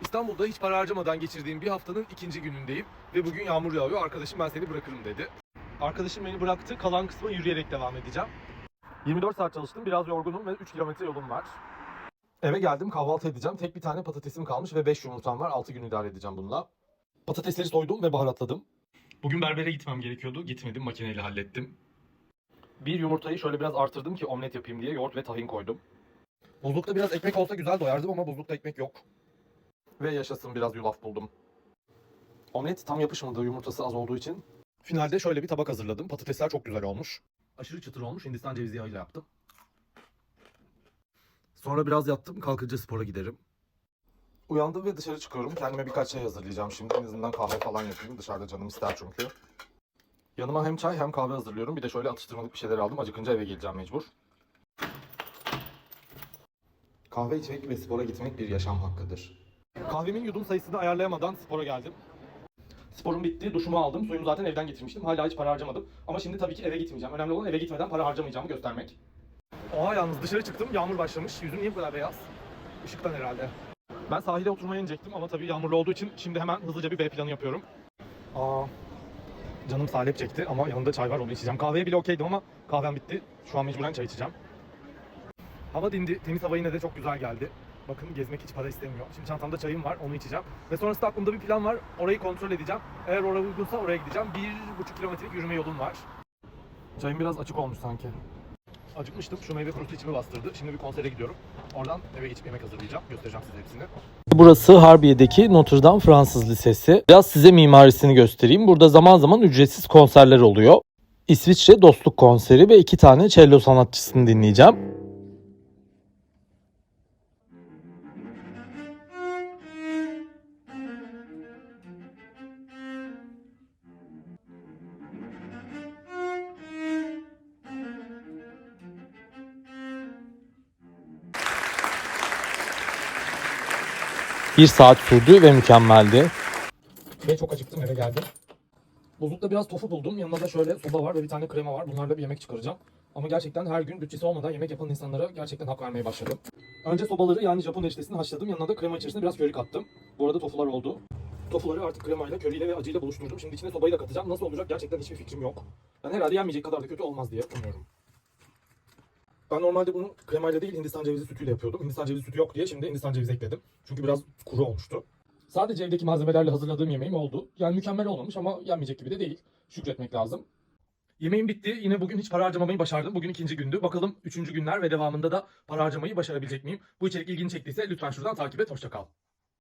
İstanbul'da hiç para harcamadan geçirdiğim bir haftanın ikinci günündeyim. Ve bugün yağmur yağıyor. Arkadaşım ben seni bırakırım dedi. Arkadaşım beni bıraktı. Kalan kısmı yürüyerek devam edeceğim. 24 saat çalıştım. Biraz yorgunum ve 3 kilometre yolum var. Eve geldim kahvaltı edeceğim. Tek bir tane patatesim kalmış ve 5 yumurtam var. 6 gün idare edeceğim bununla. Patatesleri soydum ve baharatladım. Bugün berbere gitmem gerekiyordu. Gitmedim makineyle hallettim. Bir yumurtayı şöyle biraz artırdım ki omlet yapayım diye yoğurt ve tahin koydum. Buzlukta biraz ekmek olsa güzel doyardım ama buzlukta ekmek yok. Ve yaşasın biraz yulaf buldum. Omlet tam yapışmadı yumurtası az olduğu için. Finalde şöyle bir tabak hazırladım. Patatesler çok güzel olmuş. Aşırı çıtır olmuş. Hindistan cevizi yağıyla yaptım. Sonra biraz yattım. Kalkınca spora giderim. Uyandım ve dışarı çıkıyorum. Kendime birkaç şey hazırlayacağım şimdi. En azından kahve falan yapayım. Dışarıda canım ister çünkü. Yanıma hem çay hem kahve hazırlıyorum. Bir de şöyle atıştırmalık bir şeyler aldım. Acıkınca eve geleceğim mecbur. Kahve içmek ve spora gitmek bir yaşam hakkıdır. Kahvemin yudum sayısını ayarlayamadan spora geldim. Sporum bitti, duşumu aldım. Suyumu zaten evden getirmiştim. Hala hiç para harcamadım. Ama şimdi tabii ki eve gitmeyeceğim. Önemli olan eve gitmeden para harcamayacağımı göstermek. Oha yalnız dışarı çıktım. Yağmur başlamış. Yüzüm niye bu kadar beyaz? Işıktan herhalde. Ben sahile oturmaya inecektim ama tabii yağmurlu olduğu için şimdi hemen hızlıca bir B planı yapıyorum. Aa, canım salep çekti ama yanında çay var onu içeceğim. Kahveye bile okeydim ama kahvem bitti. Şu an mecburen çay içeceğim. Hava dindi. Temiz hava yine de çok güzel geldi. Bakın gezmek hiç para istemiyor. Şimdi çantamda çayım var onu içeceğim. Ve sonrasında aklımda bir plan var. Orayı kontrol edeceğim. Eğer oraya uygunsa oraya gideceğim. Bir buçuk kilometrelik yürüme yolum var. Çayım biraz açık olmuş sanki. Acıkmıştım. Şu meyve kurusu içimi bastırdı. Şimdi bir konsere gidiyorum. Oradan eve geçip yemek hazırlayacağım. Göstereceğim size hepsini. Burası Harbiye'deki Notre Dame Fransız Lisesi. Biraz size mimarisini göstereyim. Burada zaman zaman ücretsiz konserler oluyor. İsviçre Dostluk Konseri ve iki tane cello sanatçısını dinleyeceğim. Bir saat sürdü ve mükemmeldi. Ve çok acıktım eve geldim. Buzlukta biraz tofu buldum. Yanında da şöyle soba var ve bir tane krema var. Bunlarla bir yemek çıkaracağım. Ama gerçekten her gün bütçesi olmadan yemek yapan insanlara gerçekten hak vermeye başladım. Önce sobaları yani Japon eriştesini haşladım. Yanına da krema içerisine biraz köri kattım. Bu arada tofular oldu. Tofuları artık kremayla, köriyle ve acıyla buluşturdum. Şimdi içine sobayı da katacağım. Nasıl olacak gerçekten hiçbir fikrim yok. Ben herhalde yenmeyecek kadar da kötü olmaz diye umuyorum. Ben normalde bunu kremayla değil Hindistan cevizi sütüyle yapıyordum. Hindistan cevizi sütü yok diye şimdi Hindistan cevizi ekledim. Çünkü biraz kuru olmuştu. Sadece evdeki malzemelerle hazırladığım yemeğim oldu. Yani mükemmel olmamış ama yenmeyecek gibi de değil. Şükretmek lazım. Yemeğim bitti. Yine bugün hiç para harcamamayı başardım. Bugün ikinci gündü. Bakalım üçüncü günler ve devamında da para harcamayı başarabilecek miyim? Bu içerik ilgini çektiyse lütfen şuradan takip et. Hoşça kal.